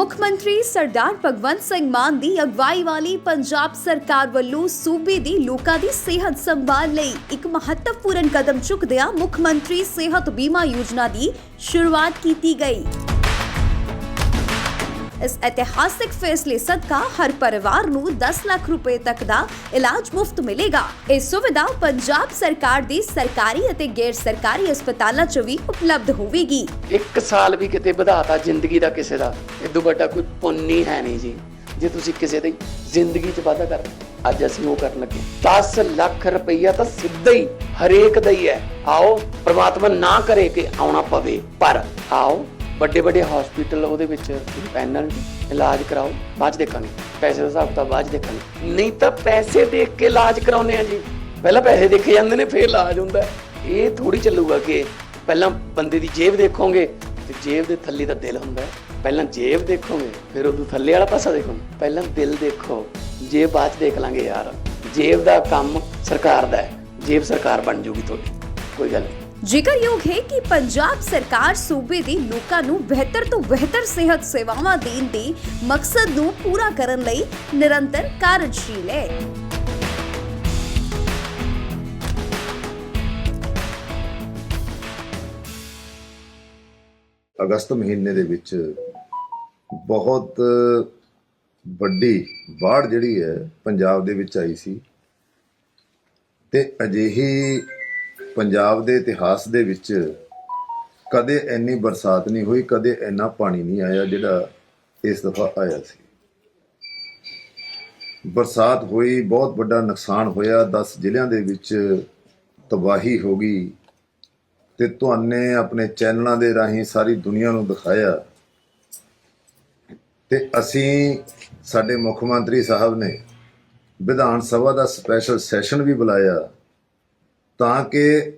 ਮੁੱਖ ਮੰਤਰੀ ਸਰਦਾਰ ਭਗਵੰਤ ਸਿੰਘ ਮਾਨ ਦੀ ਅਗਵਾਈ ਵਾਲੀ ਪੰਜਾਬ ਸਰਕਾਰ ਵੱਲੋਂ ਸੂਬੇ ਦੀ ਲੋਕਾਂ ਦੀ ਸਿਹਤ ਸੰਭਾਲ ਲਈ ਇੱਕ ਮਹੱਤਵਪੂਰਨ ਕਦਮ ਚੁੱਕਦਿਆਂ ਮੁੱਖ ਮੰਤਰੀ ਸਿਹਤ ਬੀਮਾ ਯੋਜਨਾ ਦੀ ਸ਼ੁਰੂਆਤ ਕੀਤੀ ਗਈ ਇਸ ਇਤਿਹਾਸਿਕ ਫੈਸਲੇ ਸਦਕਾ ਹਰ ਪਰਿਵਾਰ ਨੂੰ 10 ਲੱਖ ਰੁਪਏ ਤੱਕ ਦਾ ਇਲਾਜ ਮੁਫਤ ਮਿਲੇਗਾ। ਇਹ ਸੁਵਿਧਾ ਪੰਜਾਬ ਸਰਕਾਰ ਦੇ ਸਰਕਾਰੀ ਅਤੇ ਗੈਰ ਸਰਕਾਰੀ ਹਸਪਤਾਲਾਂ 'ਚ ਵੀ ਉਪਲਬਧ ਹੋਵੇਗੀ। ਇੱਕ ਸਾਲ ਵੀ ਕਿਤੇ ਵਧਾਤਾ ਜ਼ਿੰਦਗੀ ਦਾ ਕਿਸੇ ਦਾ। ਇਦੋਂ ਵੱਡਾ ਕੋਈ ਪੁੰਨ ਹੀ ਹੈ ਨਹੀਂ ਜੀ। ਜੇ ਤੁਸੀਂ ਕਿਸੇ ਦੀ ਜ਼ਿੰਦਗੀ 'ਚ ਵਾਧਾ ਕਰ ਅੱਜ ਅਸੀਂ ਉਹ ਕਰਨ ਲੱਗੇ 10 ਲੱਖ ਰੁਪਈਆ ਤਾਂ ਸਿੱਧਾ ਹੀ ਹਰੇਕ ਦਾ ਹੀ ਹੈ। ਆਓ, ਪ੍ਰਮਾਤਮਾ ਨਾ ਕਰੇ ਕਿ ਆਉਣਾ ਪਵੇ, ਪਰ ਆਓ ਵੱਡੇ ਵੱਡੇ ਹਸਪੀਟਲ ਉਹਦੇ ਵਿੱਚ ਪੈਨਲ ਇਲਾਜ ਕਰਾਓ, ਬਾਅਦ 'ਚ ਦੇਖਾਂਗੇ। ਪੈਸੇ ਦਾ ਹਿਸਾਬ ਤਾਂ ਬਾਅਦ 'ਚ ਦੇਖਾਂਗੇ। ਨਹੀਂ ਤਾਂ ਪੈਸੇ ਦੇਖ ਕੇ ਇਲਾਜ ਕਰਾਉਨੇ ਆ ਜੀ। ਪਹਿਲਾਂ ਪੈਸੇ ਦੇਖੇ ਜਾਂਦੇ ਨੇ, ਫਿਰ ਇਲਾਜ ਹੁੰਦਾ। ਇਹ ਥੋੜੀ ਚੱਲੂਗਾ ਕਿ ਪਹਿਲਾਂ ਬੰਦੇ ਦੀ ਜੇਬ ਦੇਖੋਗੇ, ਤੇ ਜੇਬ ਦੇ ਥੱਲੇ ਦਾ ਦਿਲ ਹੁੰਦਾ। ਪਹਿਲਾਂ ਜੇਬ ਦੇਖੋਗੇ, ਫਿਰ ਉਦੋਂ ਥੱਲੇ ਵਾਲਾ ਪਾਸਾ ਦੇਖੋਗੇ। ਪਹਿਲਾਂ ਦਿਲ ਦੇਖੋ ਜੇਬ ਬਾਅਦ 'ਚ ਦੇਖ ਲਾਂਗੇ ਯਾਰ। ਜੇਬ ਦਾ ਕੰਮ ਸਰਕਾਰ ਦਾ ਹੈ। ਜੇਬ ਸਰਕਾਰ ਬਣ ਜੂਗੀ ਤੁਹਾਡੀ। ਕੋਈ ਗੱਲ ਨਹੀਂ। ਜ਼ਿਕਰਯੋਗ ਹੈ ਕਿ ਪੰਜਾਬ ਸਰਕਾਰ ਸੂਬੇ ਦੇ ਲੋਕਾਂ ਨੂੰ ਬਿਹਤਰ ਤੋਂ ਬਿਹਤਰ ਸਿਹਤ ਸੇਵਾਵਾਂ ਦੇਣ ਦੇ ਮਕਸਦ ਨੂੰ ਪੂਰਾ ਕਰਨ ਲਈ ਨਿਰੰਤਰ ਕਾਰਜਸ਼ੀਲ ਹੈ। ਅਗਸਤ ਮਹੀਨੇ ਦੇ ਵਿੱਚ ਬਹੁਤ ਵੱਡੀ ਬਾੜ ਜਿਹੜੀ ਹੈ ਪੰਜਾਬ ਦੇ ਵਿੱਚ ਆਈ ਸੀ ਤੇ ਅਜਿਹੀ ਪੰਜਾਬ ਦੇ ਇਤਿਹਾਸ ਦੇ ਵਿੱਚ ਕਦੇ ਇੰਨੀ ਬਰਸਾਤ ਨਹੀਂ ਹੋਈ, ਕਦੇ ਇੰਨਾ ਪਾਣੀ ਨਹੀਂ ਆਇਆ ਜਿਹੜਾ ਇਸ ਦਫਾ ਆਇਆ ਸੀ। ਬਰਸਾਤ ਹੋਈ, ਬਹੁਤ ਵੱਡਾ ਨੁਕਸਾਨ ਹੋਇਆ 10 ਜ਼ਿਲ੍ਹਿਆਂ ਦੇ ਵਿੱਚ ਤਬਾਹੀ ਹੋ ਗਈ ਤੇ ਤੁਹਾਨੇ ਆਪਣੇ ਚੈਨਲਾਂ ਦੇ ਰਾਹੀਂ ਸਾਰੀ ਦੁਨੀਆ ਨੂੰ ਦਿਖਾਇਆ ਤੇ ਅਸੀਂ ਸਾਡੇ ਮੁੱਖ ਮੰਤਰੀ ਸਾਹਿਬ ਨੇ ਵਿਧਾਨ ਸਭਾ ਦਾ ਸਪੈਸ਼ਲ ਸੈਸ਼ਨ ਵੀ ਬੁਲਾਇਆ। ਤਾਂ ਕਿ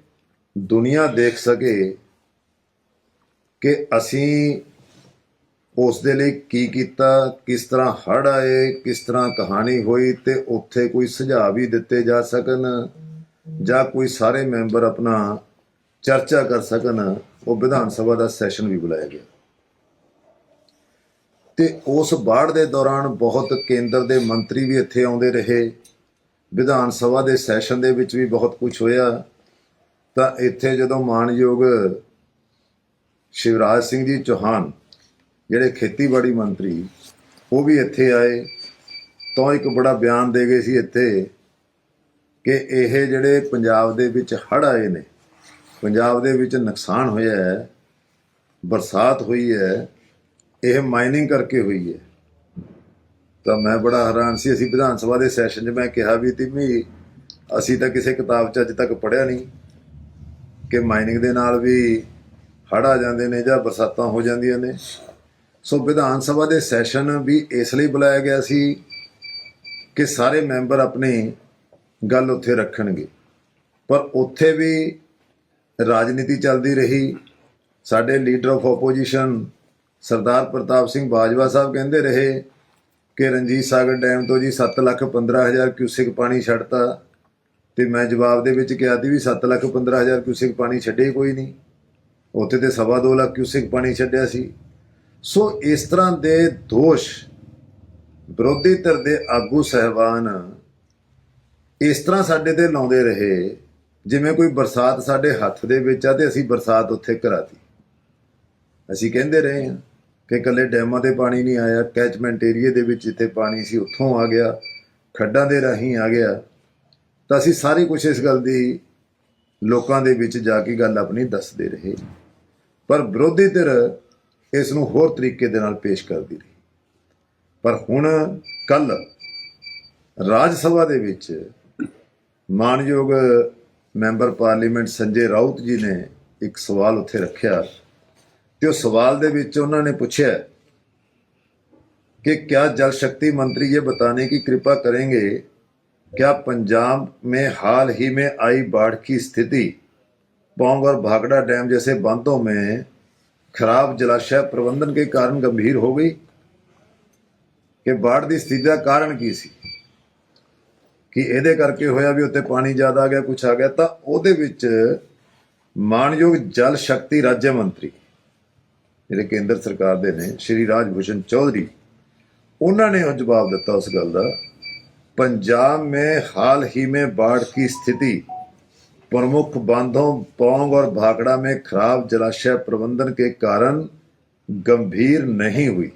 ਦੁਨੀਆ ਦੇਖ ਸਕੇ ਕਿ ਅਸੀਂ ਉਸ ਦੇ ਲਈ ਕੀ ਕੀਤਾ, ਕਿਸ ਤਰ੍ਹਾਂ ਹੜ ਆਏ, ਕਿਸ ਤਰ੍ਹਾਂ ਕਹਾਣੀ ਹੋਈ ਤੇ ਉੱਥੇ ਕੋਈ ਸੁਝਾਅ ਵੀ ਦਿੱਤੇ ਜਾ ਸਕਣ ਜਾਂ ਕੋਈ ਸਾਰੇ ਮੈਂਬਰ ਆਪਣਾ ਚਰਚਾ ਕਰ ਸਕਣ, ਉਹ ਵਿਧਾਨ ਸਭਾ ਦਾ ਸੈਸ਼ਨ ਵੀ ਬੁਲਾਇਆ ਗਿਆ। ਤੇ ਉਸ ਬਾੜ ਦੇ ਦੌਰਾਨ ਬਹੁਤ ਕੇਂਦਰ ਦੇ ਮੰਤਰੀ ਵੀ ਇੱਥੇ ਆਉਂਦੇ ਰਹੇ। ਵਿਧਾਨ ਸਭਾ ਦੇ ਸੈਸ਼ਨ ਦੇ ਵਿੱਚ ਵੀ ਬਹੁਤ ਕੁਝ ਹੋਇਆ। ਤਾਂ ਇੱਥੇ ਜਦੋਂ ਮਾਨਯੋਗ ਸ਼ਿਵਰਾਜ ਸਿੰਘ ਜੀ ਚੌਹਾਨ, ਜਿਹੜੇ ਖੇਤੀਬਾੜੀ ਮੰਤਰੀ, ਉਹ ਵੀ ਇੱਥੇ ਆਏ। ਤਾਂ ਇੱਕ ਬੜਾ ਬਿਆਨ ਦੇ ਗਏ ਸੀ ਇੱਥੇ ਕਿ ਇਹ ਜਿਹੜੇ ਪੰਜਾਬ ਦੇ ਵਿੱਚ ਹੜ੍ਹ ਆਏ ਨੇ, ਪੰਜਾਬ ਦੇ ਵਿੱਚ ਨੁਕਸਾਨ ਹੋਇਆ ਹੈ, ਬਰਸਾਤ ਹੋਈ ਹੈ, ਇਹ ਮਾਈਨਿੰਗ ਕਰਕੇ ਹੋਈ ਹੈ। ਤਾਂ ਮੈਂ ਬੜਾ ਹੈਰਾਨ ਸੀ। ਅਸੀਂ ਵਿਧਾਨ ਸਭਾ ਦੇ ਸੈਸ਼ਨ 'ਚ ਮੈਂ ਕਿਹਾ ਵੀ ਤੀ ਵੀ ਅਸੀਂ ਤਾਂ ਕਿਸੇ ਕਿਤਾਬ 'ਚ ਅੱਜ ਤੱਕ ਪੜ੍ਹਿਆ ਨਹੀਂ ਕਿ ਮਾਈਨਿੰਗ ਦੇ ਨਾਲ ਵੀ ਹੜ੍ਹ ਆ ਜਾਂਦੇ ਨੇ ਜਾਂ ਬਰਸਾਤਾਂ ਹੋ ਜਾਂਦੀਆਂ ਨੇ। ਸੋ ਵਿਧਾਨ ਸਭਾ ਦੇ ਸੈਸ਼ਨ ਵੀ ਇਸ ਲਈ ਬੁਲਾਇਆ ਗਿਆ ਸੀ ਕਿ ਸਾਰੇ ਮੈਂਬਰ ਆਪਣੀ ਗੱਲ ਉੱਥੇ ਰੱਖਣਗੇ। ਪਰ ਉੱਥੇ ਵੀ ਰਾਜਨੀਤੀ ਚੱਲਦੀ ਰਹੀ। ਸਾਡੇ leader of opposition Sardar Partap Singh Bajwa Sahib ਕਹਿੰਦੇ ਰਹੇ ਕਿ ਰਣਜੀਤ ਸਾਗਰ ਡੈਮ ਤੋਂ ਜੀ 7 ਲੱਖ 15 ਹਜ਼ਾਰ ਕਿਊਸਿਕ ਪਾਣੀ ਛੱਡਤਾ ਤੇ ਮੈਂ ਜਵਾਬ ਦੇ ਵਿੱਚ ਕਿਹਾ ਸੀ ਵੀ 7 ਲੱਖ 15 ਹਜ਼ਾਰ ਕਿਊਸਿਕ ਪਾਣੀ ਛੱਡੇ ਕੋਈ ਨਹੀਂ। ਉੱਥੇ ਤੇ ਸਵਾ ਦੋ ਲੱਖ ਕਿਊਸਿਕ ਪਾਣੀ ਛੱਡਿਆ ਸੀ। ਸੋ ਇਸ ਤਰ੍ਹਾਂ ਦੇ ਦੋਸ਼ ਵਿਰੋਧੀ ਧਿਰ ਦੇ ਆਗੂ ਸਹਿਬਾਨ ਇਸ ਤਰ੍ਹਾਂ ਸਾਡੇ ਤੇ ਲਾਉਂਦੇ ਰਹੇ, ਜਿਵੇਂ ਕੋਈ ਬਰਸਾਤ ਸਾਡੇ ਹੱਥ ਦੇ ਵਿੱਚ ਆ ਤੇ ਅਸੀਂ ਬਰਸਾਤ ਉੱਥੇ ਕਰਾਤੀ। ਅਸੀਂ ਕਹਿੰਦੇ ਰਹੇ ਹਾਂ। ਕਿ ਕੱਲੇ ਡੈਮਾਂ ਤੇ ਪਾਣੀ ਨਹੀਂ ਆਇਆ, ਕੈਚਮੈਂਟ ਏਰੀਆ ਦੇ ਵਿੱਚ ਜਿੱਥੇ ਪਾਣੀ ਸੀ ਉੱਥੋਂ ਆ ਗਿਆ, ਖੱਡਾਂ ਦੇ ਰਾਹੀਂ ਆ ਗਿਆ। ਤਾਂ ਅਸੀਂ ਸਾਰੇ ਕੁਝ ਇਸ ਗੱਲ ਦੀ ਲੋਕਾਂ ਦੇ ਵਿੱਚ ਜਾ ਕੇ ਗੱਲ ਆਪਣੀ ਦੱਸਦੇ ਰਹੇ। ਪਰ ਵਿਰੋਧੀ ਧਿਰ ਇਸ ਨੂੰ ਹੋਰ ਤਰੀਕੇ ਦੇ ਨਾਲ ਪੇਸ਼ ਕਰਦੀ ਰਹੀ। ਪਰ ਹੁਣ ਕੱਲ ਰਾਜ ਸਭਾ ਦੇ ਵਿੱਚ ਮਾਨਯੋਗ ਮੈਂਬਰ ਪਾਰਲੀਮੈਂਟ ਸੰਜੇ ਰਾਉਤ ਜੀ ਨੇ ਇੱਕ ਸਵਾਲ ਉੱਥੇ ਰੱਖਿਆ। ਤੇ ਉਹ ਸਵਾਲ ਦੇ ਵਿੱਚ ਉਹਨਾਂ ਨੇ ਪੁੱਛਿਆ कि क्या जल शक्ति मंत्री ये बताने की कृपा करेंगे क्या पंजाब में हाल ही में आई बाढ़ की स्थिति पौंग और भागड़ा डैम जैसे बांधों में खराब जलाशय प्रबंधन के कारण गंभीर हो गई ਕਿ ਬਾੜ ਦੀ ਸਥਿਤੀ ਦਾ ਕਾਰਨ ਕੀ ਸੀ ਕਿ ਇਹਦੇ ਕਰਕੇ ਹੋਇਆ ਵੀ ਉੱਤੇ ਪਾਣੀ ਜ਼ਿਆਦਾ ਆ ਗਿਆ ਕੁਝ ਆ ਗਿਆ ਤਾਂ ਉਹਦੇ ਵਿੱਚ ਮਾਨਯੋਗ ਜਲ ਸ਼ਕਤੀ ਰਾਜ ਮੰਤਰੀ ਜਿਹੜੇ ਕੇਂਦਰ ਸਰਕਾਰ ਦੇ ਨੇ ਸ਼੍ਰੀ ਰਾਜ ਭੂਸ਼ਣ ਚੌਧਰੀ ਉਹਨਾਂ ਨੇ ਉਹ ਜਵਾਬ ਦਿੱਤਾ ਉਸ ਗੱਲ ਦਾ पंजाब में हाल ही में बाढ़ की स्थिति प्रमुख बांधों पोंग और भाखड़ा में खराब जलाशय प्रबंधन के कारण गंभीर नहीं हुई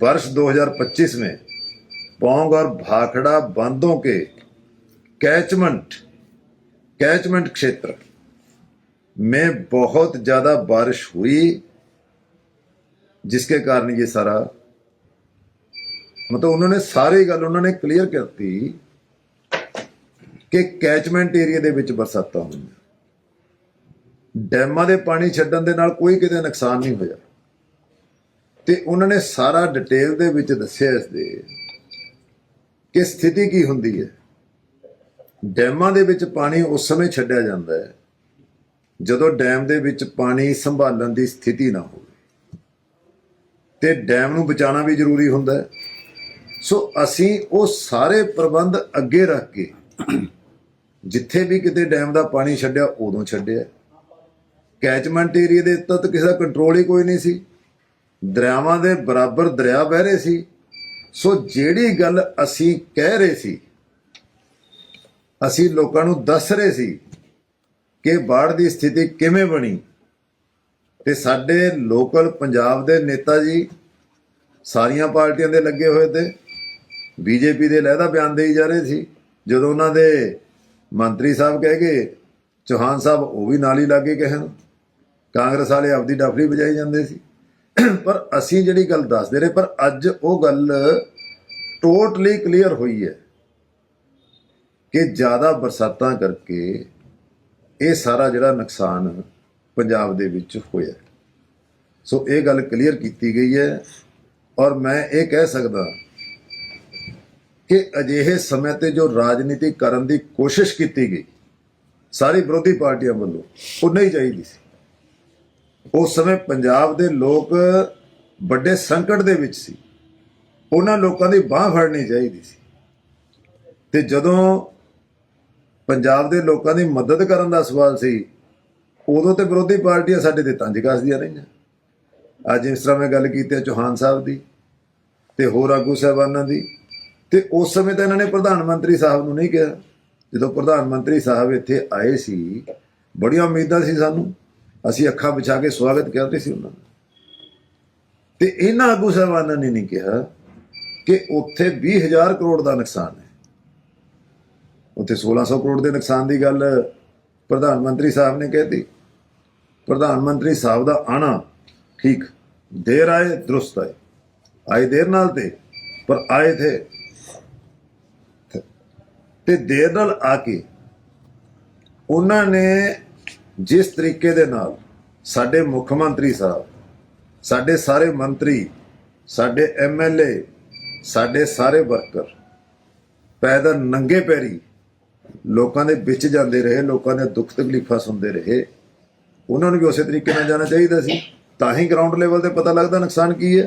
वर्ष 2025 में पोंग और भाखड़ा बांधों के कैचमेंट कैचमेंट क्षेत्र में बहुत ज्यादा बारिश हुई जिसके कारण ये सारा ਮਤਲਬ ਉਹਨਾਂ ਨੇ ਸਾਰੀ ਗੱਲ ਉਹਨਾਂ ਨੇ ਕਲੀਅਰ ਕਰਤੀ ਕਿ ਕੈਚਮੈਂਟ ਏਰੀਆ ਦੇ ਵਿੱਚ ਬਰਸਾਤਾਂ ਹੋਈਆਂ ਡੈਮਾਂ ਦੇ ਪਾਣੀ ਛੱਡਣ ਦੇ ਨਾਲ ਕੋਈ ਕਿਤੇ ਨੁਕਸਾਨ ਨਹੀਂ ਹੋਇਆ ਤੇ ਉਹਨਾਂ ਨੇ ਸਾਰਾ ਡਿਟੇਲ ਦੇ ਵਿੱਚ ਦੱਸਿਆ ਇਸ ਦੇ ਕਿ ਸਥਿਤੀ ਕੀ ਹੁੰਦੀ ਹੈ ਡੈਮਾਂ ਦੇ ਵਿੱਚ ਪਾਣੀ ਉਸ ਸਮੇਂ ਛੱਡਿਆ ਜਾਂਦਾ ਹੈ ਜਦੋਂ ਡੈਮ ਦੇ ਵਿੱਚ ਪਾਣੀ ਸੰਭਾਲਣ ਦੀ ਸਥਿਤੀ ਨਾ ਹੋਵੇ। ਤੇ ਡੈਮ ਨੂੰ ਬਚਾਉਣਾ ਵੀ ਜ਼ਰੂਰੀ ਹੁੰਦਾ ਹੈ। ਸੋ ਅਸੀਂ ਉਹ ਸਾਰੇ ਪ੍ਰਬੰਧ ਅੱਗੇ ਰੱਖ ਕੇ ਜਿੱਥੇ ਵੀ ਕਿਤੇ ਡੈਮ ਦਾ ਪਾਣੀ ਛੱਡਿਆ, ਉਦੋਂ ਛੱਡਿਆ। ਕੈਚਮੈਂਟ ਏਰੀਆ ਦੇ ਉੱਤੇ ਤਾਂ ਕਿਸੇ ਦਾ ਕੰਟਰੋਲ ਹੀ ਕੋਈ ਨਹੀਂ ਸੀ। ਦਰਿਆਵਾਂ ਦੇ ਬਰਾਬਰ ਦਰਿਆ ਵਹਿ ਰਹੇ ਸੀ। ਸੋ ਜਿਹੜੀ ਗੱਲ ਅਸੀਂ ਕਹਿ ਰਹੇ ਸੀ, ਅਸੀਂ ਲੋਕਾਂ ਨੂੰ ਦੱਸ ਰਹੇ ਸੀ ਕਿ ਬਾੜ ਦੀ ਸਥਿਤੀ ਕਿਵੇਂ ਬਣੀ? ਤੇ ਸਾਡੇ ਲੋਕਲ ਪੰਜਾਬ ਦੇ ਨੇਤਾ ਜੀ ਸਾਰੀਆਂ ਪਾਰਟੀਆਂ ਦੇ ਲੱਗੇ ਹੋਏ ਤੇ ਬੀਜੇਪੀ ਦੇ ਲਹਿਦਾ ਬਿਆਨ ਦੇਈ ਜਾ ਰਹੇ ਸੀ। ਜਦੋਂ ਉਹਨਾਂ ਦੇ ਮੰਤਰੀ ਸਾਹਿਬ ਕਹਿ ਗਏ ਚੌਹਾਨ ਸਾਹਿਬ ਉਹ ਵੀ ਨਾਲ ਹੀ ਲੱਗੇ ਕਹਿਣ, ਕਾਂਗਰਸ ਵਾਲੇ ਆਪਦੀ ਡਾਫੜੀ ਵਜਾਈ ਜਾਂਦੇ ਸੀ। ਪਰ ਅਸੀਂ ਜਿਹੜੀ ਗੱਲ ਦੱਸਦੇ ਰਹੇ, ਪਰ ਅੱਜ ਉਹ ਗੱਲ ਟੋਟਲੀ ਕਲੀਅਰ ਹੋਈ ਹੈ ਕਿ ਜ਼ਿਆਦਾ ਬਰਸਾਤਾਂ ਕਰਕੇ ਇਹ ਸਾਰਾ ਜਿਹੜਾ ਨੁਕਸਾਨ ਪੰਜਾਬ ਦੇ ਵਿੱਚ ਹੋਇਆ ਸੋ ਇਹ ਗੱਲ ਕਲੀਅਰ ਕੀਤੀ ਗਈ ਹੈ ਔਰ ਮੈਂ ਇਹ ਕਹਿ ਸਕਦਾ ਕਿ ਅਜਿਹੇ ਸਮੇਂ ਤੇ ਜੋ ਰਾਜਨੀਤੀ ਕਰਨ ਦੀ ਕੋਸ਼ਿਸ਼ ਕੀਤੀ ਗਈ, ਸਾਰੀ ਵਿਰੋਧੀ ਪਾਰਟੀਆਂ ਵੱਲੋਂ, ਉਹ ਨਹੀਂ ਚਾਹੀਦੀ ਸੀ। ਉਸ ਸਮੇਂ ਪੰਜਾਬ ਦੇ ਲੋਕ ਵੱਡੇ ਸੰਕਟ ਦੇ ਵਿੱਚ ਸੀ। ਉਹਨਾਂ ਲੋਕਾਂ ਦੀ ਬਾਹ ਫੜਨੀ ਚਾਹੀਦੀ ਸੀ। ਤੇ ਜਦੋਂ ਪੰਜਾਬ ਦੇ ਲੋਕਾਂ ਦੀ ਮਦਦ ਕਰਨ ਦਾ ਸਵਾਲ ਸੀ, ਉਦੋਂ ਤੇ ਵਿਰੋਧੀ ਪਾਰਟੀਆਂ ਸਾਡੇ ਤੇ ਤੰਜ ਕੱਸਦੀਆਂ ਰਹੀਆਂ। ਅੱਜ ਇਸ ਤਰ੍ਹਾਂ ਮੈਂ ਗੱਲ ਕੀਤੀ ਹੈ ਚੌਹਾਨ ਸਾਹਿਬ ਦੀ ਤੇ ਹੋਰ ਆਗੂ ਸਾਹਿਬਾਨਾਂ ਦੀ ਤੇ ਉਸ ਸਮੇਂ ਤਾਂ ਇਹਨਾਂ ਨੇ ਪ੍ਰਧਾਨ ਮੰਤਰੀ ਸਾਹਿਬ ਨੂੰ ਨਹੀਂ ਕਿਹਾ। ਜਦੋਂ ਪ੍ਰਧਾਨ ਮੰਤਰੀ ਸਾਹਿਬ ਇੱਥੇ ਆਏ ਸੀ, ਬੜੀਆਂ ਉਮੀਦਾਂ ਸੀ ਸਾਨੂੰ। ਅਸੀਂ ਅੱਖਾਂ ਵਿਛਾ ਕੇ ਸਵਾਗਤ ਕਰਦੇ ਸੀ ਉਹਨਾਂ ਦਾ। ਤੇ ਇਹਨਾਂ ਆਗੂ ਸਾਹਿਬਾਨਾਂ ਨੇ ਨਹੀਂ ਕਿਹਾ ਕਿ ਉੱਥੇ 20000 ਕਰੋੜ ਦਾ ਨੁਕਸਾਨ ਹੈ। ਉੱਥੇ 1600 ਕਰੋੜ ਦੇ ਨੁਕਸਾਨ ਦੀ ਗੱਲ ਪ੍ਰਧਾਨ ਮੰਤਰੀ ਸਾਹਿਬ ਨੇ ਕਹਿਤੀ। ਪ੍ਰਧਾਨ ਮੰਤਰੀ ਸਾਹਿਬ ਦਾ ਆਣਾ ਠੀਕ, ਦੇਰ ਆਏ, ਦਰੁਸਤ ਆਏ। ਆਏ ਦੇਰ ਨਾਲ ਤੇ, ਪਰ ਆਏ ਥੇ ਤੇ ਦੇਰ ਨਾਲ ਆ ਕੇ ਉਹਨਾਂ ਨੇ ਜਿਸ ਤਰੀਕੇ ਦੇ ਨਾਲ ਸਾਡੇ ਮੁੱਖ ਮੰਤਰੀ ਸਾਹਿਬ, ਸਾਡੇ ਸਾਰੇ ਮੰਤਰੀ, ਸਾਡੇ ਐਮਐਲਏ ਸਾਡੇ ਸਾਰੇ ਵਰਕਰ ਪੈਦਲ ਨੰਗੇ ਪੈਰੀ ਲੋਕਾਂ ਦੇ ਵਿੱਚ ਜਾਂਦੇ ਰਹੇ, ਲੋਕਾਂ ਦੇ ਦੁੱਖ ਤਕਲੀਫਾਂ ਸੁਣਦੇ ਰਹੇ। ਉਹਨਾਂ ਨੂੰ ਵੀ ਉਸੇ ਤਰੀਕੇ ਨਾਲ ਜਾਣਾ ਚਾਹੀਦਾ ਸੀ। ਤਾਂ ਹੀ ਗਰਾਊਂਡ ਲੈਵਲ ਤੇ ਪਤਾ ਲੱਗਦਾ ਨੁਕਸਾਨ ਕੀ ਹੈ।